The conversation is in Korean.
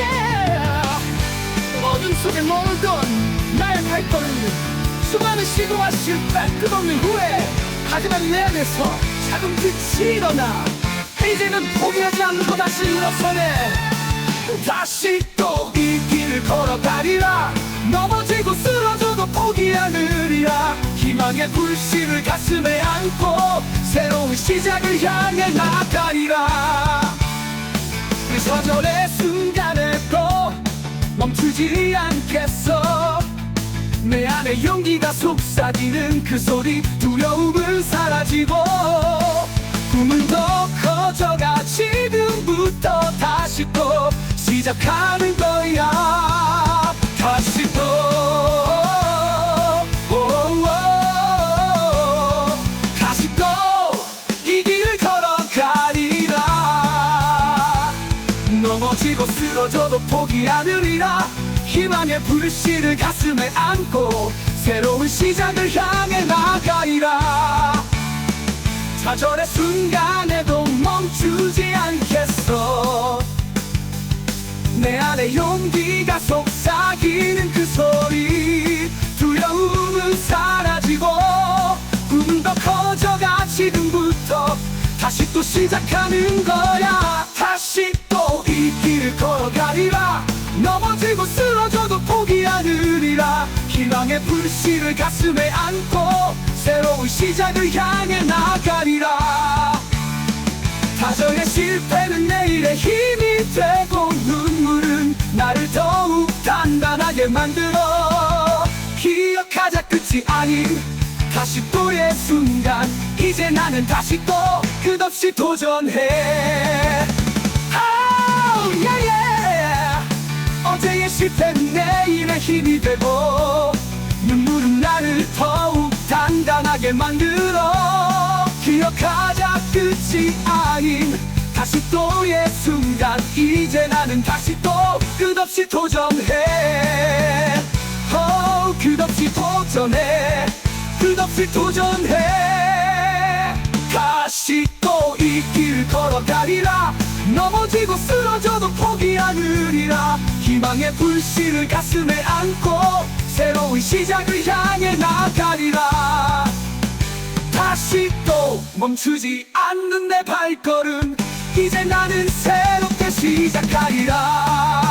yeah. 어둠 속에 머물던 나의 발걸음 수많은 시도와 실패 끝없는 후회 하지만 내 안에서 작은 빛이 일어나. 이제는 포기하지 않고 다시 일어서네. 다시 또 이 길을 걸어가리라. 넘어지고 쓰러져도 포기 않으리라. 희망의 불씨를 가슴에 안고 새로운 시작을 향해 나가리라. 그 순간에 또 멈추지 않겠어. 내 안에 용기가 속삭이는 그 소리 두려움은 사라지고 꿈은 더 커져가 지금부터 다시 또 시작하는 넘어지고 쓰러져도 포기 않으리라. 희망의 불씨를 가슴에 안고 새로운 시작을 향해 나가리라. 좌절의 순간에도 멈추지 않겠어. 내 안에 용기가 속삭이는 그 소리. 두려움은 사라지고 꿈은 더 커져가 지금부터 다시 또 시작하는 거야 희망의 불씨를 가슴에 안고 새로운 시작을 향해 나가리라. 타정의 실패는 내일의 힘이 되고 눈물은 나를 더욱 단단하게 만들어 기억하자 끝이 아닌 다시 또의 순간. 이제 나는 다시 또 끝없이 도전해 나를 더욱 단단하게 만들어. 기억하자 끝이 아닌 다시 또의 순간. 이제 나는 다시 또 끝없이 도전해. oh, 끝없이 도전해. 끝없이 도전해. 다시 또 이 길을 걸어가리라. 넘어지고 쓰러져도 포기 않으리라. 희망의 불씨를 가슴에 안고 새로운 시작을 향해 나가리라. 다시 또 멈추지 않는 내 발걸음. 이제 나는 새롭게 시작하리라